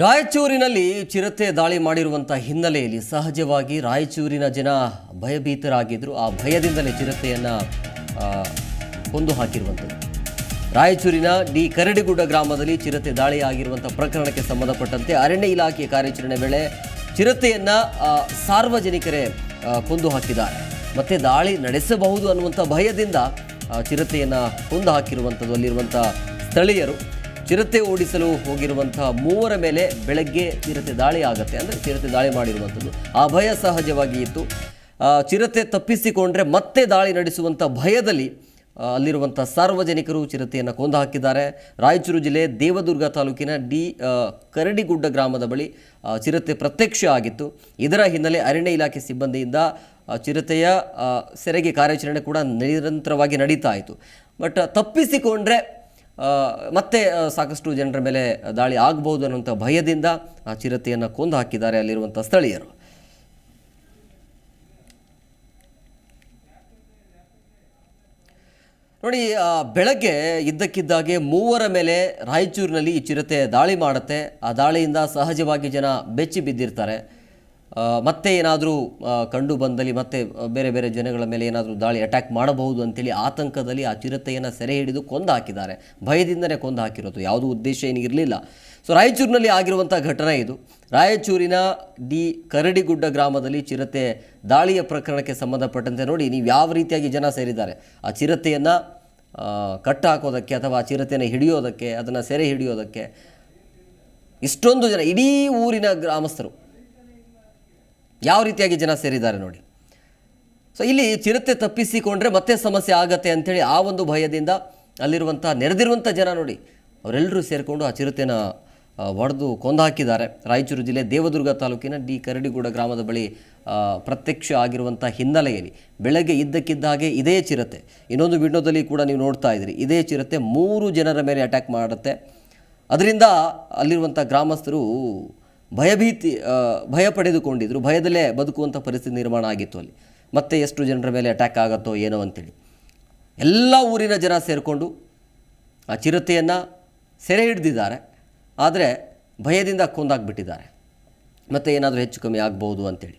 ರಾಯಚೂರಿನಲ್ಲಿ ಚಿರತೆ ದಾಳಿ ಮಾಡಿರುವಂಥ ಹಿನ್ನೆಲೆಯಲ್ಲಿ ಸಹಜವಾಗಿ ರಾಯಚೂರಿನ ಜನ ಭಯಭೀತರಾಗಿದ್ದರು ಆ ಭಯದಿಂದಲೇ ಚಿರತೆಯನ್ನು ಕೊಂದು ಹಾಕಿರುವಂಥದ್ದು ರಾಯಚೂರಿನ ಡಿ ಕರಡಿಗುಡ್ಡ ಗ್ರಾಮದಲ್ಲಿ ಚಿರತೆ ದಾಳಿ ಆಗಿರುವಂಥ ಪ್ರಕರಣಕ್ಕೆ ಸಂಬಂಧಪಟ್ಟಂತೆ ಅರಣ್ಯ ಇಲಾಖೆಯ ಕಾರ್ಯಾಚರಣೆ ವೇಳೆ ಚಿರತೆಯನ್ನು ಸಾರ್ವಜನಿಕರೇ ಕೊಂದು ಹಾಕಿದ್ದಾರೆ. ಮತ್ತೆ ದಾಳಿ ನಡೆಸಬಹುದು ಅನ್ನುವಂಥ ಭಯದಿಂದ ಚಿರತೆಯನ್ನು ಕೊಂದು ಹಾಕಿರುವಂಥದ್ದು ಅಲ್ಲಿರುವಂಥ ಸ್ಥಳೀಯರು. ಚಿರತೆ ಓಡಿಸಲು ಹೋಗಿರುವಂತಹ ಮೂವರ ಮೇಲೆ ಬೆಳಗ್ಗೆ ಚಿರತೆ ದಾಳಿ ಆಗುತ್ತೆ. ಅಂದರೆ ಚಿರತೆ ದಾಳಿ ಮಾಡಿರುವಂಥದ್ದು. ಆ ಭಯ ಸಹಜವಾಗಿ ಇತ್ತು. ಚಿರತೆ ತಪ್ಪಿಸಿಕೊಂಡ್ರೆ ಮತ್ತೆ ದಾಳಿ ನಡೆಸುವಂಥ ಭಯದಲ್ಲಿ ಅಲ್ಲಿರುವಂಥ ಸಾರ್ವಜನಿಕರು ಚಿರತೆಯನ್ನು ಕೊಂದು ಹಾಕಿದ್ದಾರೆ ರಾಯಚೂರು ಜಿಲ್ಲೆ ದೇವದುರ್ಗ ತಾಲೂಕಿನ ಡಿ ಕರಡಿಗುಡ್ಡ ಗ್ರಾಮದ ಬಳಿ ಚಿರತೆ ಪ್ರತ್ಯಕ್ಷ ಆಗಿತ್ತು. ಇದರ ಹಿನ್ನೆಲೆ ಅರಣ್ಯ ಇಲಾಖೆ ಸಿಬ್ಬಂದಿಯಿಂದ ಚಿರತೆಯ ಸೆರೆಗೆ ಕಾರ್ಯಾಚರಣೆ ಕೂಡ ನಿರಂತರವಾಗಿ ನಡೀತಾ ಇತ್ತು. ಬಟ್ ತಪ್ಪಿಸಿಕೊಂಡ್ರೆ ಮತ್ತೆ ಸಾಕಷ್ಟು ಜನರ ಮೇಲೆ ದಾಳಿ ಆಗಬಹುದು ಅನ್ನುವಂಥ ಭಯದಿಂದ ಆ ಚಿರತೆಯನ್ನು ಕೊಂದು ಹಾಕಿದ್ದಾರೆ ಅಲ್ಲಿರುವಂಥ ಸ್ಥಳೀಯರು. ನೋಡಿ ಬೆಳಗ್ಗೆ ಇದ್ದಕ್ಕಿದ್ದಾಗೆ ಮೂವರ ಮೇಲೆ ರಾಯಚೂರಿನಲ್ಲಿ ಈ ಚಿರತೆ ದಾಳಿ ಮಾಡುತ್ತೆ. ಆ ದಾಳಿಯಿಂದ ಸಹಜವಾಗಿ ಜನ ಬೆಚ್ಚಿ ಬಿದ್ದಿರ್ತಾರೆ. ಮತ್ತೆ ಏನಾದರೂ ಕಂಡು ಬಂದಲ್ಲಿ ಮತ್ತೆ ಬೇರೆ ಬೇರೆ ಜನಗಳ ಮೇಲೆ ಏನಾದರೂ ದಾಳಿ ಅಟ್ಯಾಕ್ ಮಾಡಬಹುದು ಅಂತೇಳಿ ಆತಂಕದಲ್ಲಿ ಆ ಚಿರತೆಯನ್ನು ಸೆರೆ ಹಿಡಿದು ಕೊಂದು ಹಾಕಿದ್ದಾರೆ ಭಯದಿಂದಲೇ ಕೊಂದು ಹಾಕಿರೋದು ಯಾವುದೂ ಉದ್ದೇಶ ಏನು ಇರಲಿಲ್ಲ. ಸೊ ರಾಯಚೂರಿನಲ್ಲಿ ಆಗಿರುವಂಥ ಘಟನೆ ಇದು. ರಾಯಚೂರಿನ ಡಿ ಕರಡಿಗುಡ್ಡ ಗ್ರಾಮದಲ್ಲಿ ಚಿರತೆ ದಾಳಿಯ ಪ್ರಕರಣಕ್ಕೆ ಸಂಬಂಧಪಟ್ಟಂತೆ ನೋಡಿ, ನೀವು ಯಾವ ರೀತಿಯಾಗಿ ಜನ ಸೇರಿದ್ದಾರೆ? ಆ ಚಿರತೆಯನ್ನು ಕಟ್ಟ ಹಾಕೋದಕ್ಕೆ ಅಥವಾ ಆ ಚಿರತೆಯನ್ನು ಹಿಡಿಯೋದಕ್ಕೆ, ಅದನ್ನು ಸೆರೆ ಹಿಡಿಯೋದಕ್ಕೆ ಇಷ್ಟೊಂದು ಜನ, ಇಡೀ ಊರಿನ ಗ್ರಾಮಸ್ಥರು ಯಾವ ರೀತಿಯಾಗಿ ಜನ ಸೇರಿದ್ದಾರೆ ನೋಡಿ. ಸೊ ಇಲ್ಲಿ ಚಿರತೆ ತಪ್ಪಿಸಿಕೊಂಡ್ರೆ ಮತ್ತೆ ಸಮಸ್ಯೆ ಆಗತ್ತೆ ಅಂಥೇಳಿ ಆ ಒಂದು ಭಯದಿಂದ ಅಲ್ಲಿರುವಂಥ, ನೆರೆದಿರುವಂಥ ಜನ ನೋಡಿ, ಅವರೆಲ್ಲರೂ ಸೇರಿಕೊಂಡು ಆ ಚಿರತೆನ ಒಡೆದು ಕೊಂದು ಹಾಕಿದ್ದಾರೆ ರಾಯಚೂರು ಜಿಲ್ಲೆ ದೇವದುರ್ಗ ತಾಲೂಕಿನ ಡಿ ಕರಡಿಗೂಡ ಗ್ರಾಮದ ಬಳಿ ಪ್ರತ್ಯಕ್ಷ ಆಗಿರುವಂಥ ಹಿನ್ನೆಲೆಯಲ್ಲಿ ಬೆಳಗ್ಗೆ ಇದ್ದಕ್ಕಿದ್ದ ಹಾಗೆ ಇದೇ ಚಿರತೆ. ಇನ್ನೊಂದು ವಿಡಿಯೋದಲ್ಲಿ ಕೂಡ ನೀವು ನೋಡ್ತಾ ಇದ್ದೀರಿ. ಇದೇ ಚಿರತೆ ಮೂರು ಜನರ ಮೇಲೆ ಅಟ್ಯಾಕ್ ಮಾಡುತ್ತೆ. ಅದರಿಂದ ಅಲ್ಲಿರುವಂಥ ಗ್ರಾಮಸ್ಥರು ಭಯಭೀತಿ ಭಯ ಪಡೆದುಕೊಂಡಿದ್ದರು ಭಯದಲ್ಲೇ ಬದುಕುವಂಥ ಪರಿಸ್ಥಿತಿ ನಿರ್ಮಾಣ ಆಗಿತ್ತು ಅಲ್ಲಿ. ಮತ್ತೆ ಎಷ್ಟು ಜನರ ಮೇಲೆ ಅಟ್ಯಾಕ್ ಆಗುತ್ತೋ ಏನೋ ಅಂತೇಳಿ. ಎಲ್ಲ ಊರಿನ ಜನ ಸೇರಿಕೊಂಡು ಆ ಚಿರತೆಯನ್ನು ಸೆರೆ ಹಿಡಿದಿದ್ದಾರೆ. ಆದರೆ ಭಯದಿಂದ ಕೊಂದಾಗ್ಬಿಟ್ಟಿದ್ದಾರೆ. ಮತ್ತೆ ಏನಾದರೂ ಹೆಚ್ಚು ಕಮ್ಮಿ ಆಗ್ಬೋದು ಅಂತೇಳಿ.